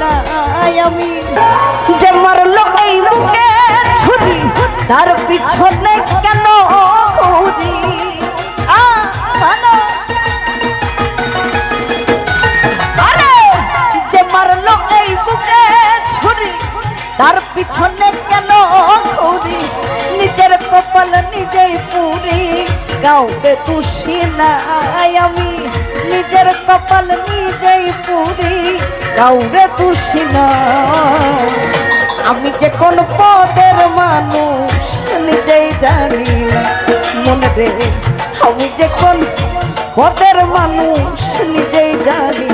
না আমি যে মারলো এই বুকে ছুরি, তার পিছনে কেন ঘুরি? যে মারলো এই বুকে ছুরি, তার পিছনে কাউকে তুষি নাই আমি। নিজের কপাল নিজেই পুরি কাউরে তুষি না আমি যে কোন পদের মানুষ, নিজেই জানি না। মনে রে, আমি যে কোন পদের মানুষ, নিজেই জানি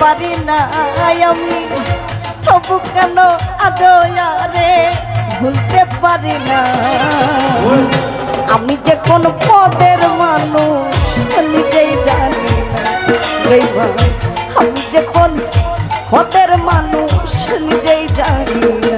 পারি না আমি। তবু কেন আজ রে? ভুলতে পারি না। আমি যে কোন পদের মানুষ নিজেই জানি না। আমি যে কোন পদের মানুষ নিজেই জানি না।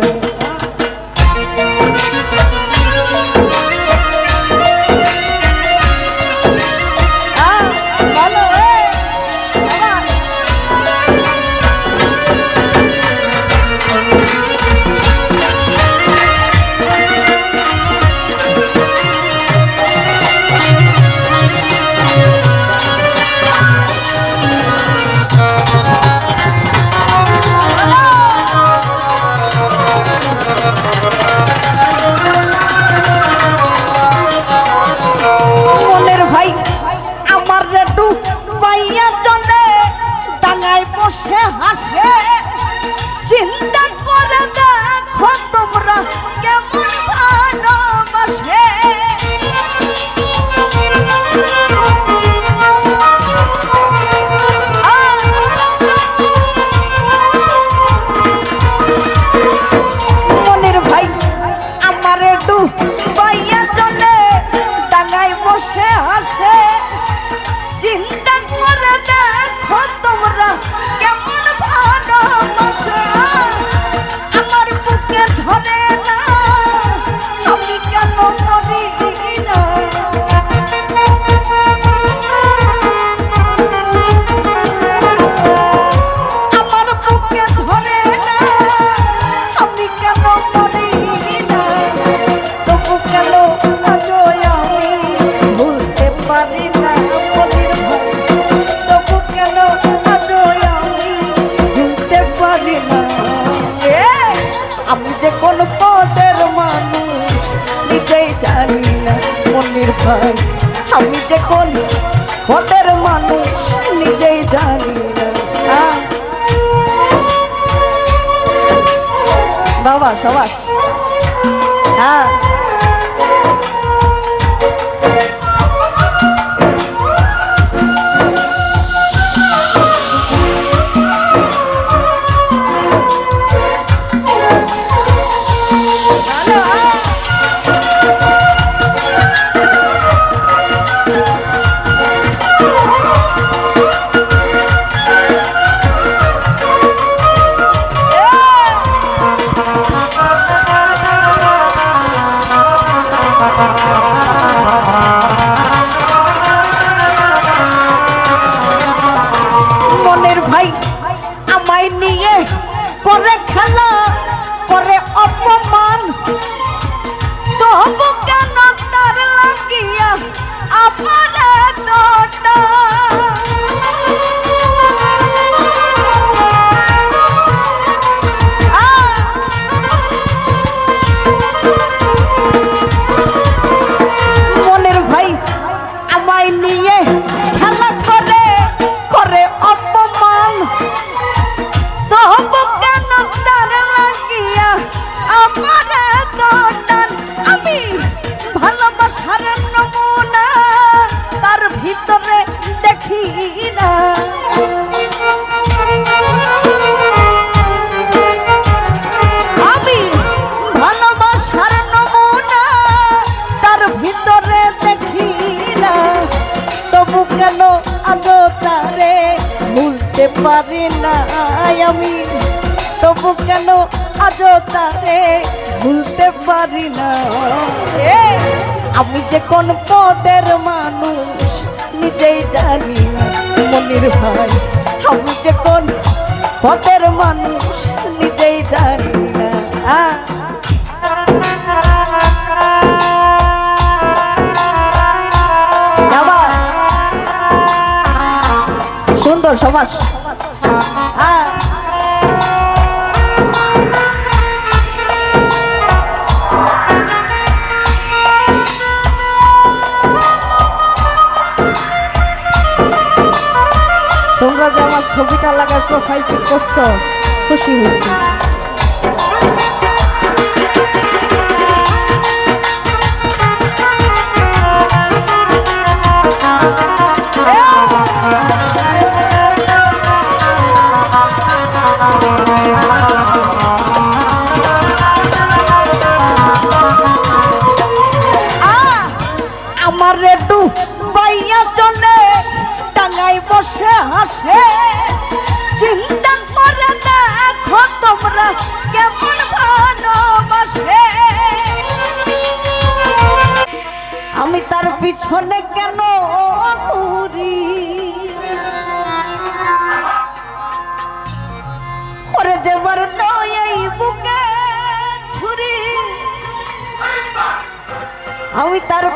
বুকে ভাই আমি যে কোন পদের মানুষ নিজেই জানি না। বাবা সবাস হ্যাঁ। পারি না আমি। তবু কেন আজও তারে ভুলতে পারি না? আমি যে কোন পদের মানুষ, নিজেই জানি মনির ভাই আমি যে কোন পদের মানুষ, নিজেই জানি না। সুন্দর সমাস ছবিটা লাগায় প্রোফাইল পিক করছ খুশি হয়েছি। আমার একটু বাইয়া চলে টাঙ্গাই বসে হাসে। চিন্তা করে দেখো তোমরা কেমন ভালোবাসে। আমি তার পিছনে কেন ঘুরি? ওরে যেবার নয় এই বুকে ছুরি। আমি তার